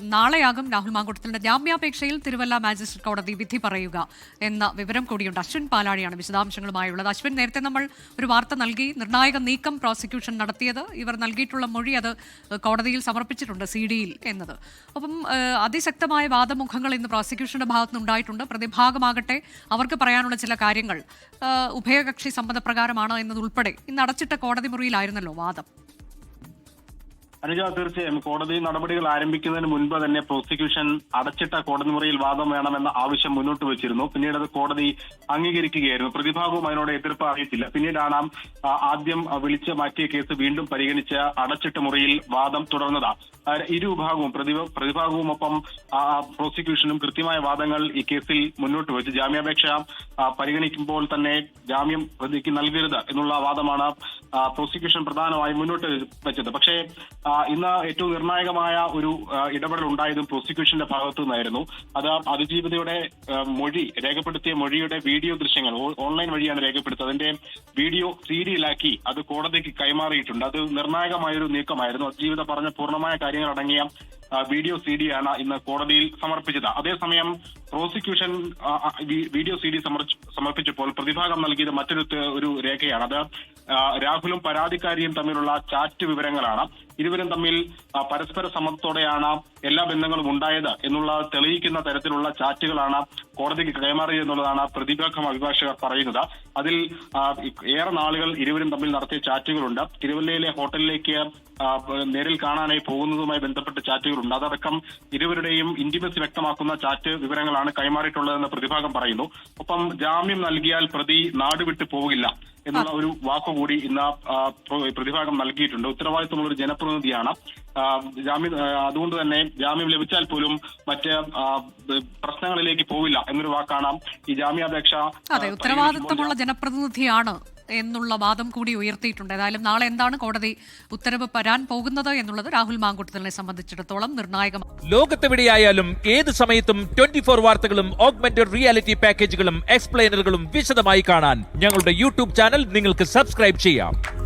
നാളെയാകും രാഹുൽ മാങ്കുട്ടത്തിന്റെ ജാമ്യാപേക്ഷയിൽ തിരുവല്ല മാജിസ്ട്രേറ്റ് കോടതി വിധി പറയുക എന്ന വിവരം കൂടിയുണ്ട്. അശ്വിൻ പാലാഴിയാണ് വിശദാംശങ്ങളുമായുള്ളത്. അശ്വിൻ നേരത്തെ നമ്മൾ ഒരു വാർത്ത നൽകി. നിർണായക നീക്കം പ്രോസിക്യൂഷൻ നടത്തിയത്. ഇവർ നൽകിയിട്ടുള്ള മൊഴി അത് കോടതിയിൽ സമർപ്പിച്ചിട്ടുണ്ട് സി ഡിയിൽ എന്നത്. അപ്പം അതിശക്തമായ വാദമുഖങ്ങൾ ഇന്ന് പ്രോസിക്യൂഷന്റെ ഭാഗത്തുനിന്ന് ഉണ്ടായിട്ടുണ്ട്. പ്രതിഭാഗമാകട്ടെ അവർക്ക് പറയാനുള്ള ചില കാര്യങ്ങൾ. ഉഭയകക്ഷി സമ്മതപ്രകാരമാണ് എന്നതുൾപ്പെടെ ഇന്ന് അടച്ചിട്ട കോടതി മുറിയിലായിരുന്നല്ലോ വാദം. അനുജ തീർച്ചയായും കോടതി നടപടികൾ ആരംഭിക്കുന്നതിന് മുൻപ് തന്നെ പ്രോസിക്യൂഷൻ അടച്ചിട്ട കോടതി മുറിയിൽ വാദം വേണമെന്ന ആവശ്യം മുന്നോട്ട് വെച്ചിരുന്നു. പിന്നീട് അത് കോടതി അംഗീകരിക്കുകയായിരുന്നു. പ്രതിഭാഗവും അതിനോട് എതിർപ്പ് അറിയിച്ചില്ല. പിന്നീടാണ് ആദ്യം വിളിച്ച് മാറ്റിയ കേസ് വീണ്ടും പരിഗണിച്ച് അടച്ചിട്ട മുറിയിൽ വാദം തുടർന്നത്. ആ, ഇരു പ്രതിഭ പ്രതിഭാഗവും ഒപ്പം പ്രോസിക്യൂഷനും കൃത്യമായ വാദങ്ങൾ ഈ കേസിൽ മുന്നോട്ട് വെച്ച് ജാമ്യാപേക്ഷ പരിഗണിക്കുമ്പോൾ തന്നെ ജാമ്യം പ്രതിക്ക് നൽകരുത് എന്നുള്ള വാദമാണ് പ്രോസിക്യൂഷൻ പ്രധാനമായും മുന്നോട്ട് വെച്ചത്. പക്ഷേ ഇന്ന് ഏറ്റവും നിർണായകമായ ഒരു ഇടപെടൽ ഉണ്ടായതും പ്രോസിക്യൂഷന്റെ ഭാഗത്തു നിന്നായിരുന്നു അത് അതിജീവിതയുടെ മൊഴി രേഖപ്പെടുത്തിയ മൊഴിയുടെ വീഡിയോ ദൃശ്യങ്ങൾ ഓൺലൈൻ വഴിയാണ് രേഖപ്പെടുത്തുന്നത് അതിന്റെ വീഡിയോ സീരിയലാക്കി അത് കോടതിക്ക് കൈമാറിയിട്ടുണ്ട്. അത് നിർണായകമായൊരു നീക്കമായിരുന്നു. അതിജീവിത പറഞ്ഞ പൂർണമായ കാര്യങ്ങൾ ആ, വീഡിയോ സി ഡി ആണ് ഇന്ന് കോടതിയിൽ സമർപ്പിച്ചത്. അതേസമയം പ്രോസിക്യൂഷൻ വീഡിയോ സി ഡി സമർപ്പിച്ചപ്പോൾ പ്രതിഭാഗം നൽകിയത് മറ്റൊരു ഒരു രേഖയാണ്. അത് രാഹുലും പരാതിക്കാരിയും തമ്മിലുള്ള ചാറ്റ് വിവരങ്ങളാണ്. ഇരുവരും തമ്മിൽ പരസ്പര സമ്മതത്തോടെയാണ് എല്ലാ ബന്ധങ്ങളും ഉണ്ടായത് എന്നുള്ള തെളിയിക്കുന്ന തരത്തിലുള്ള ചാറ്റുകളാണ് കോടതിക്ക് കൈമാറിയത് എന്നുള്ളതാണ് പ്രതിഭാഗം അഭിഭാഷകർ പറയുന്നത്. അതിൽ ഏറെ നാളുകൾ ഇരുവരും തമ്മിൽ നടത്തിയ ചാറ്റുകളുണ്ട്. തിരുവല്ലയിലെ ഹോട്ടലിലേക്ക് നേരിൽ കാണാനായി പോകുന്നതുമായി ബന്ധപ്പെട്ട ചാറ്റുകളുണ്ട്. അതടക്കം ഇരുവരുടെയും ഇന്റിമസി വ്യക്തമാക്കുന്ന ചാറ്റ് വിവരങ്ങളാണ് കൈമാറിയിട്ടുള്ളതെന്ന് പ്രതിഭാഗം പറയുന്നു. ഒപ്പം ജാമ്യം നൽകിയാൽ പ്രതി നാടുവിട്ടു പോകില്ല എന്നുള്ള ഒരു വാക്കുകൂടി ഇന്ന് പ്രതിഭാഗം നൽകിയിട്ടുണ്ട്. ഉത്തരവാദിത്തമുള്ള ഒരു ജനപ്രതിനിധിയാണ് ജാമ്യം അതുകൊണ്ട് തന്നെ ജാമ്യം ലഭിച്ചാൽ പോലും മറ്റ് പ്രശ്നങ്ങളിലേക്ക് പോവില്ല എന്നൊരു വാക്കാണ് ഈ ജാമ്യാപേക്ഷ ഉത്തരവാദിത്തമുള്ള ജനപ്രതിനിധിയാണ് എന്നുള്ള വാദം കൂടി ഉയർത്തിയിട്ടുണ്ട്. ഏതായാലും നാളെ എന്താണ് കോടതി ഉത്തരവ് വരാൻ പോകുന്നത് എന്നുള്ളത് രാഹുൽ മാങ്കുട്ടത്തിനെ സംബന്ധിച്ചിടത്തോളം നിർണായകമാണ്. ലോകത്തെവിടെയായാലും ഏത് സമയത്തും ട്വന്റി ഫോർ വാർത്തകളും ഓഗ്മെന്റഡ് റിയാലിറ്റി പാക്കേജുകളും എക്സ്പ്ലെയിനറുകളും വിശദമായി കാണാൻ ഞങ്ങളുടെ യൂട്യൂബ് ചാനൽ നിങ്ങൾക്ക് സബ്സ്ക്രൈബ് ചെയ്യാം.